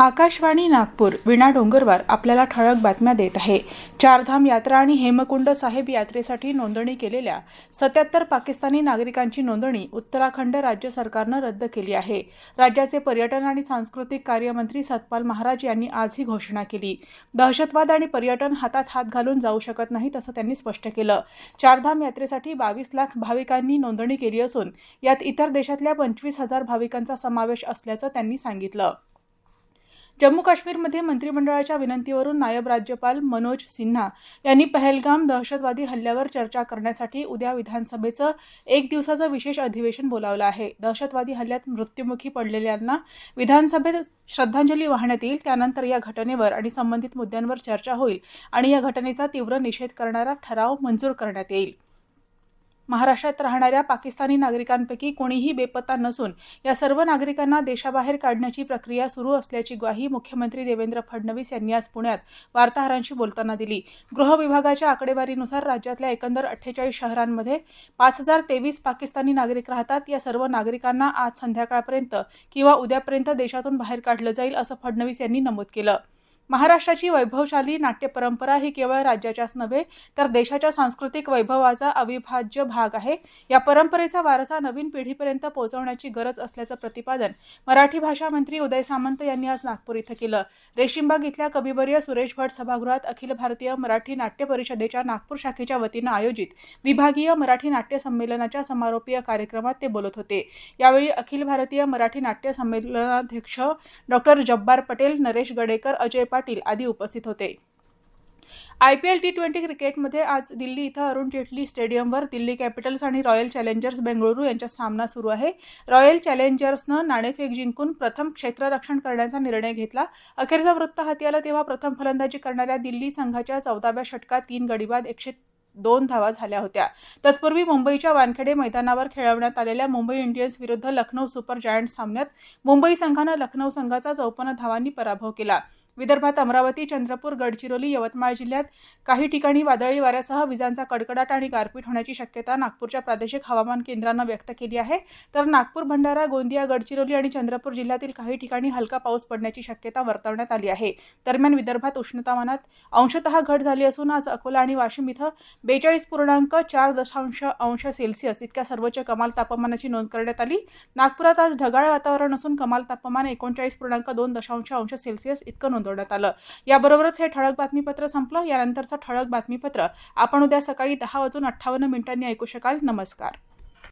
आकाशवाणी नागपूर विणा डोंगरवार आपल्याला ठळक बातम्या देत आहे. चारधाम यात्रा आणि हेमकुंड साहेब यात्रेसाठी नोंदणी केलेल्या सत्याहत्तर पाकिस्तानी नागरिकांची नोंदणी उत्तराखंड राज्य सरकारनं रद्द केली आहे. राज्याचे पर्यटन आणि सांस्कृतिक कार्यमंत्री सतपाल महाराज यांनी आज ही घोषणा केली. दहशतवाद आणि पर्यटन हातात हात घालून जाऊ शकत नाहीत असं त्यांनी स्पष्ट केलं. चारधाम यात्रेसाठी बावीस लाख भाविकांनी नोंदणी केली असून यात इतर देशातल्या पंचवीस हजार भाविकांचा समावेश असल्याचं त्यांनी सांगितलं. जम्मू काश्मीरमध्ये मंत्रिमंडळाच्या विनंतीवरून नायब राज्यपाल मनोज सिन्हा यांनी पहलगाम दहशतवादी हल्ल्यावर चर्चा करण्यासाठी उद्या विधानसभेचं एक दिवसाचं विशेष अधिवेशन बोलावलं आहे. दहशतवादी हल्ल्यात मृत्युमुखी पडलेल्यांना विधानसभेत श्रद्धांजली वाहण्यात येईल त्यानंतर या घटनेवर आणि संबंधित मुद्द्यांवर चर्चा होईल आणि या घटनेचा तीव्र निषेध करणारा ठराव मंजूर करण्यात येईल. महाराष्ट्रात राहणाऱ्या पाकिस्तानी नागरिकांपैकी कोणीही बेपत्ता नसून या सर्व नागरिकांना देशाबाहेर काढण्याची प्रक्रिया सुरू असल्याची ग्वाही मुख्यमंत्री देवेंद्र फडणवीस यांनी आज पुण्यात वार्ताहरांशी बोलताना दिली. गृह विभागाच्या आकडेवारीनुसार राज्यातल्या एकंदर अठ्ठेचाळीस शहरांमध्ये पाच हजार तेवीस पाकिस्तानी नागरिक राहतात. या सर्व नागरिकांना आज संध्याकाळपर्यंत किंवा उद्यापर्यंत देशातून बाहेर काढलं जाईल असं फडणवीस यांनी नमूद केलं. महाराष्ट्राची वैभवशाली नाट्य परंपरा ही केवळ राज्याच्याच नव्हे तर देशाच्या सांस्कृतिक वैभवाचा अविभाज्य भाग आहे. या परंपरेचा वारसा नवीन पिढीपर्यंत पोहोचवण्याची गरज असल्याचं प्रतिपादन मराठी भाषा मंत्री उदय सामंत यांनी आज नागपूर इथं केलं. रेशीमबाग इथल्या कविवर्य सुरेश भट सभागृहात अखिल भारतीय मराठी नाट्य परिषदेच्या नागपूर शाखेच्या वतीनं आयोजित विभागीय मराठी नाट्य संमेलनाच्या समारोपीय कार्यक्रमात ते बोलत होते. यावेळी अखिल भारतीय मराठी नाट्य संमेलनाध्यक्ष डॉक्टर जब्बार पटेल नरेश गडेकर अजय पाटील आदी उपस्थित होते. I P L T twenty क्रिकेटमध्ये आज दिल्ली इथं अरुण जेटली स्टेडियमवर दिल्ली कॅपिटल्स आणि रॉयल चॅलेंजर्स बेंगळुरू यांचा सामना सुरू आहे. रॉयल चॅलेंजर्सनं नाणेफेक जिंकून प्रथम क्षेत्ररक्षण करण्याचा निर्णय घेतला. अखेरचा वृत्त हाती आला तेव्हा प्रथम फलंदाजी करणाऱ्या दिल्ली संघाच्या चौदाव्या षटकात तीन गडीबाद एकशे दोन धावा झाल्या होत्या. तत्पूर्वी मुंबईच्या वानखेडे मैदानावर खेळवण्यात आलेल्या मुंबई इंडियन्स विरुद्ध लखनौ सुपर जायंट सामन्यात मुंबई संघानं लखनौ संघाचा चौपन्न धावांनी पराभव केला. विदर्भात अमरावती चंद्रपूर गडचिरोली यवतमाळ जिल्ह्यात काही ठिकाणी वादळी वाऱ्यासह विजांचा कडकडाट आणि गारपीट होण्याची शक्यता नागपूरच्या प्रादेशिक हवामान केंद्रानं व्यक्त केली आहे. तर नागपूर भंडारा गोंदिया गडचिरोली आणि चंद्रपूर जिल्ह्यातील काही ठिकाणी हलका पाऊस पडण्याची शक्यता वर्तवण्यात आली आहे. दरम्यान विदर्भात उष्णतामानात अंशतः घट झाली असून आज अकोला आणि वाशिम इथं बेचाळीस पूर्णांक चार दशांश अंश सेल्सिअस इतक्या सर्वोच्च कमाल तापमानाची नोंद करण्यात आली. नागपुरात आज ढगाळ वातावरण असून कमाल तापमान एकोणचाळीस पूर्णांक दोन दशांश अंश सेल्सिअस इतकं नोंद नोंदवण्यात आलं. याबरोबरच हे ठळक बातमीपत्र संपलं. यानंतरचं ठळक बातमीपत्र आपण उद्या सकाळी दहा वाजून अठ्ठावन्न मिनिटांनी ऐकू शकाल. नमस्कार.